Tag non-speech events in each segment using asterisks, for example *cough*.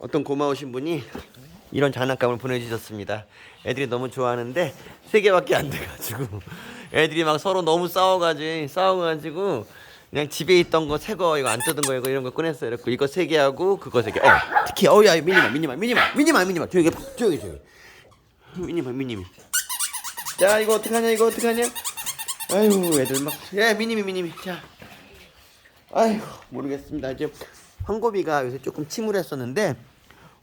어떤 고마우신 분이 이런 장난감을 보내주셨습니다. 애들이 너무 좋아하는데 세 개밖에 안 돼가지고 애들이 막 서로 너무 싸워가지고 싸워가지고 그냥 집에 있던 거 새 거 이거 안 뜯은 거 이거 이런 거 꺼냈어요. 그래고 이거 세 개 하고 그거 세 개. 어 특히 어야 미니마 미니마 미니마 미니마 미니마 조용히 해, 조용히 조용히. 미니마 미니미. 자 이거 어떡하냐 이거 어떡하냐. 아유 애들 막야 미니미 미니미 자. 아휴 모르겠습니다. 이제 황고비가 요새 조금 침울했었는데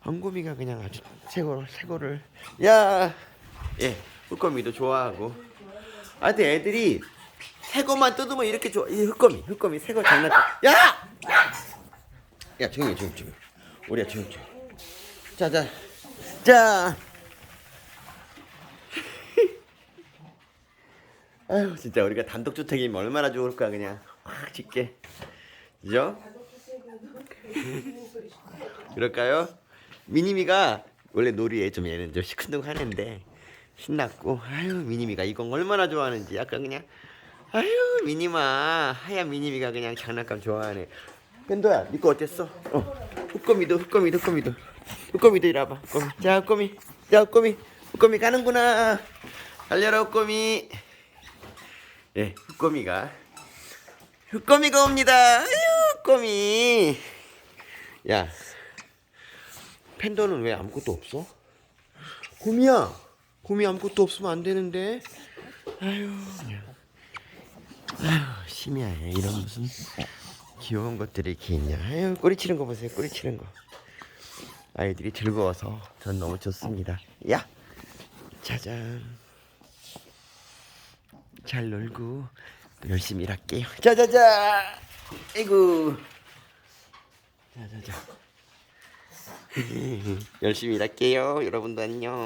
황고비가 그냥 아주 새거를 새거를 야 예, 흑거미도 좋아하고. 하여튼 애들이 새거만 뜯으면 이렇게 좋아. 이 흑거미, 흑거미 새거 장난. 야! 야 조용히 해, 조용히 조용히. 우리야 조용히 조용히. 자, 자, 자. *laughs* 아유 진짜 우리가 단독 주택이면 얼마나 좋을까 그냥 확 짓게. 그죠? *laughs* 그럴까요? 미니미가 원래 놀이에 좀 얘는 좀 시큰둥하는데 신났고 아유 미니미가 이건 얼마나 좋아하는지 약간 그냥 아유 미니마 하얀 미니미가 그냥 장난감 좋아하네. 펜도야 니거 어땠어? 어. 흑거미도 흑거미도 흑거미도. 흑거미도 이리 와봐 흑거미. 자 흑거미. 자 흑거미. 흑거미 가는구나. 달려라 흑거미. 예 흑거미가. 흑거미가 옵니다. 아유 흑거미. 야 팬더는 왜 아무것도 없어? 곰이야 곰이 아무것도 없으면 안 되는데. 아유. 아유 심이야 얘 이런 무슨 귀여운 것들이 이렇게 있냐. 아유 꼬리 치는 거 보세요 꼬리 치는 거. 아이들이 즐거워서 전 너무 좋습니다. 야 짜잔. 잘 놀고 또 열심히 일할게요. 자자자. 아이고. 자자자 *laughs* 열심히 일할게요. 여러분도 안녕